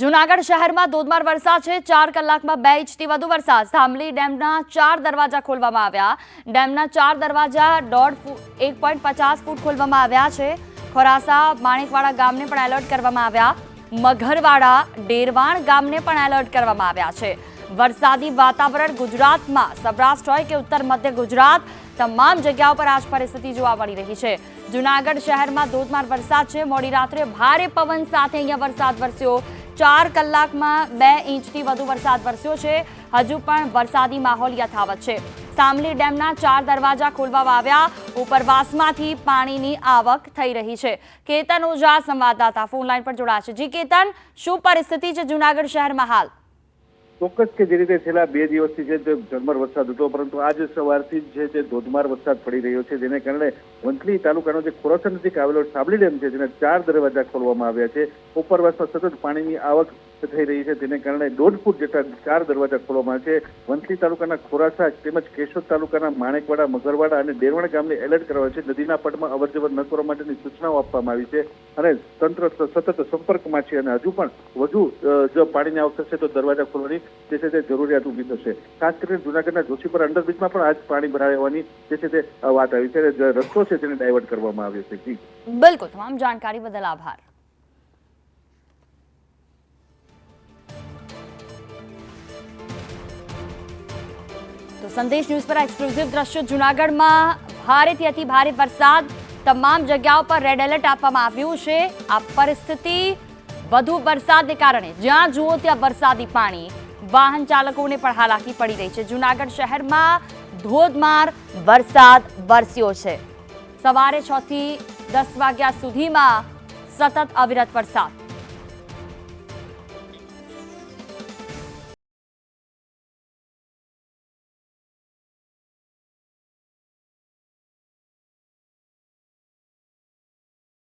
જૂનાગઢ શહેરમાં ધોધમાર વરસાદ છે. ચાર કલાકમાં બે ઇંચથી વધુ વરસાદ. થાંભલી ડેમના ચાર દરવાજા ખોલવામાં આવ્યા. ડેમના ચાર દરવાજા દોઢ ફૂટ, એક પોઈન્ટ પચાસ ફૂટ ખોલવામાં આવ્યા છે. ખોરાસા, માણેકવાડા ગામને પણ એલર્ટ કરવામાં આવ્યા. મઘરવાડા, ડેરવાણ ગામને પણ એલર્ટ કરવામાં આવ્યા છે. વરસાદી વાતાવરણ ગુજરાતમાં, સૌરાષ્ટ્ર હોય કે ઉત્તર મધ્ય ગુજરાત, તમામ જગ્યાઓ પર આજ પરિસ્થિતિ જોવા મળી રહી છે. જુનાગઢ શહેરમાં ધોધમાર વરસાદ છે. મોડી રાત્રે ભારે પવન સાથે અહીંયા વરસાદ વરસ્યો. ચાર કલાકમાં બે ઇંચથી વધુ વરસાદ વરસ્યો છે. હજુ પણ વરસાદી માહોલ યથાવત છે. સામલી ડેમના ચાર દરવાજા ખોલવામાં આવ્યા. ઉપરવાસમાંથી પાણીની આવક થઈ રહી છે. કેતન ઓઝા, સંવાદદાતા ફોનલાઈન પર જોડાશે જી કેતન, શું પરિસ્થિતિ છે જૂનાગઢ શહેરમાં હાલ? ચોક્કસ કે જે રીતે છેલ્લા બે દિવસથી તે ઝરમર વરસાદ હતો, પરંતુ આજ સવારથી જ તે ધોધમાર વરસાદ પડી રહ્યો છે, જેને કારણે વંથલી તાલુકાનો જે ખોરાસર નજીક આવેલો સાબલી ડેમ છે, જેના ચાર દરવાજા ખોલવામાં આવ્યા છે. ઉપરવાસમાં સતત પાણીની આવક થઈ રહી છે. તેને કારણે દોઢ ફૂટ જેટલા ચાર દરવાજા ખોલવામાં છે. વંથલી તાલુકાના ખોરાસા તેમજ કેશોદ તાલુકાના માણેકવાડા, મગરવાડા અને ડેરવણ ગામને એલર્ટ કરવા છે. નદીના પટમાં અવરજવર ન કરવા માટેની સૂચનાઓ આપવામાં આવી છે અને તંત્ર સતત સંપર્કમાં છે અને હજુ પણ વધુ જો પાણીની આવક થશે તો દરવાજા ખોલવાની જે છે તે જરૂરિયાત ઊભી થશે. ખાસ કરીને જૂનાગઢના જોશીપુરા અંડરબ્રિજમાં પણ આજ પાણી ભરાઈ હોવાની જે છે તે વાત આવી છે રસ્તો છે તેને ડાયવર્ટ કરવામાં આવ્યો છે. બિલકુલ, તમામ જાણકારી બદલ આભાર. તો સંદેશ ન્યૂઝ પર એક્સક્લુઝિવ દ્રશ્યો જૂનાગઢમાં ભારેથી અતિ ભારે વરસાદ. તમામ જગ્યાઓ પર રેડ એલર્ટ આપવામાં આવ્યું છે. આ પરિસ્થિતિ વધુ વરસાદને કારણે. જ્યાં જુઓ ત્યાં વરસાદી પાણી. વાહન ચાલકોને પણ હાલાકી પડી રહી છે. જૂનાગઢ શહેરમાં ધોધમાર વરસાદ વરસ્યો છે. સવારે છ થી દસ વાગ્યા સુધીમાં સતત અવિરત વરસાદ.